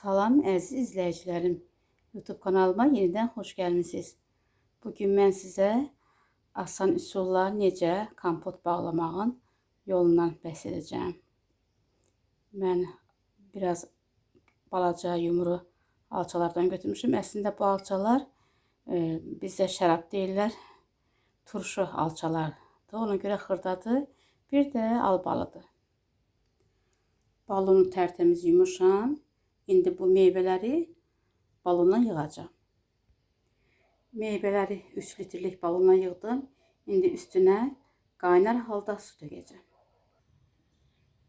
Salam əziz izləyicilərim. YouTube kanalıma yenidən xoş gəlmisiniz. Bugün mən sizə asan üsulla necə kompot bağlamağın yolundan bəhs edəcəm. Mən biraz balaca yumru alçalardan götürmüşüm. Əslində bu alçalar e, bizdə şərab deyirlər. Turşu alçalardır. Ona görə xırdadır. Bir də albalıdır. Balonu tərtəmiz yumuşam. İndi bu meyvələri balona yığacağam. Meyvələri 3 litrlik balona yığdım. İndi üstünə qaynar halda su dökəcəm.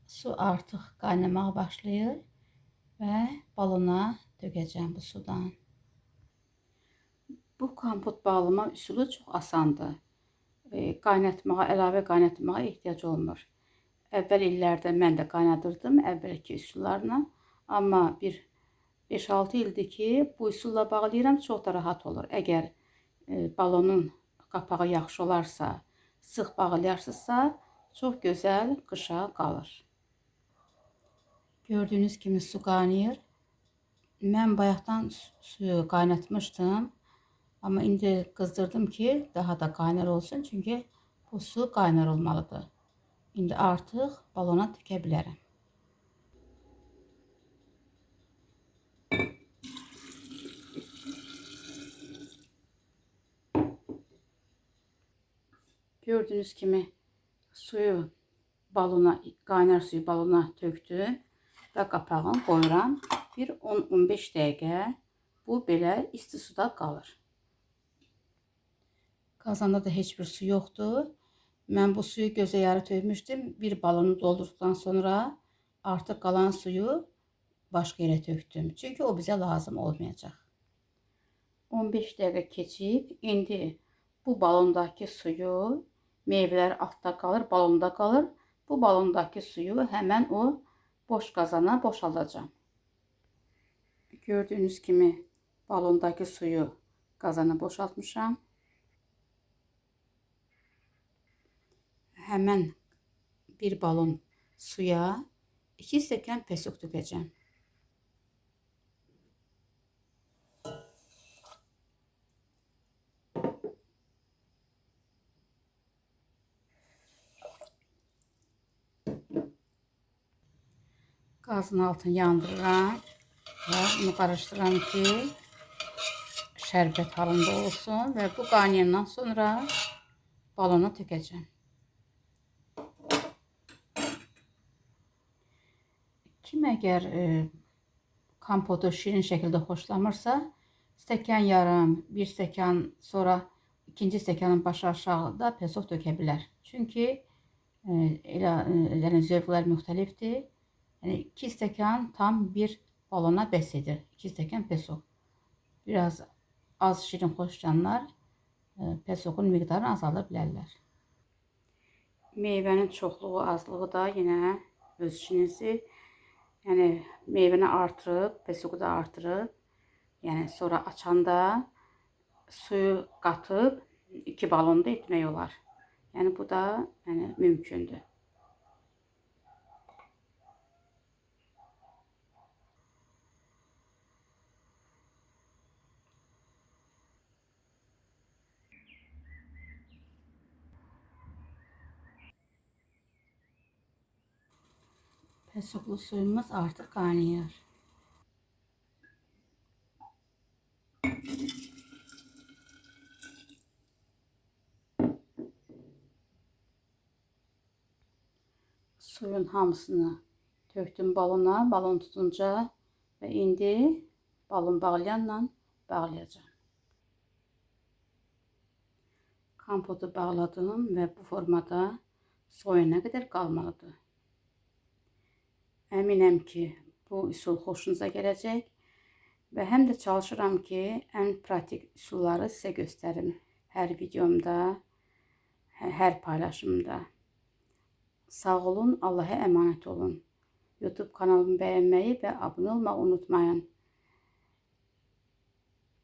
Su artıq qaynamağa başlayır və balona dökəcəm bu sudan. Bu kompot bağlama üsulu çox asandır. E, qaynatmağa, əlavə qaynatmağa ehtiyac olmur. Əvvəl illərdə mən də qaynadırdım əvvəlki üsullarla. Amma bir 5-6 ildir ki, bu üsulla bağlayıram, çox da rahat olur. Əgər e, balonun qapağı yaxşı olarsa, sıx bağlayarsınızsa, çox gözəl qışa qalır. Gördüyünüz kimi su qaynayır. Mən bayaqdan suyu qaynatmışdım. Amma indi qızdırdım ki, daha da qaynar olsun. Çünki bu su qaynar olmalıdır. İndi artıq balona tükə bilərəm. Gördüğünüz kimi suyu balona, qaynar suyu balona tökdüm və qapağını qoyuram. Bir 10-15 dəqiqə bu belə isti suda qalır. Qazanda da heç bir su yoxdur. Mən bu suyu gözə yarı tökmüşdüm. Bir balonu doldurduqdan sonra artıq qalan suyu başqa yerə tökdüm. Çünki o bizə lazım olmayacaq. 15 dəqiqə keçib, indi bu balondakı suyu meyvələr altda qalır, balonda qalır. Bu balondakı suyu həmən o boş qazana boşaldacağam. Gördüyünüz kimi balondakı suyu qazana boşaltmışam. Həmən bir balon suya 2 stəkan pesok tökəcəm. Gazın altını yandırıram və bunu qarışdıram ki, şərbət halında olsun və bu qaynayandan sonra balona tökəcəm. Kim əgər e, kompotu şirin şəkildə xoşlamırsa, stəkan yarım, bir stəkan sonra ikinci stəkanın başı aşağıda pesok dökə bilər. Çünki e, elə e, yəni müxtəlifdir. Yani 2 stəkan tam bir balona bəs edir. 2 stəkan peso. Biraz az şirin xoşlayanlar e, pesokun miqdarını azaldır bilərlər. Meyvənin çoxluğu, azlığı da yenə öz işinizi. Yəni meyvəni artırıb, pesoku da artırıb. Yəni sonra açanda suyu qatıb 2 balon da etmək olar. Yəni bu da yəni mümkündür. Pesoklu suyumuz artık kaynıyor. Suyun hamısını tökdüm balona, balon tutunca ve indi balon bağlayanla bağlayacağım. Kompotu bağladım ve bu formada soyuna kadar kalmalıdır. Əminəm ki, bu üsul xoşunuza gələcək və həm də çalışıram ki, ən pratik üsulları sizə göstərim hər videomda, hər paylaşımda. Sağ olun, Allah'a əmanət olun. YouTube kanalımı bəyənməyi və abunə olmağı unutmayın.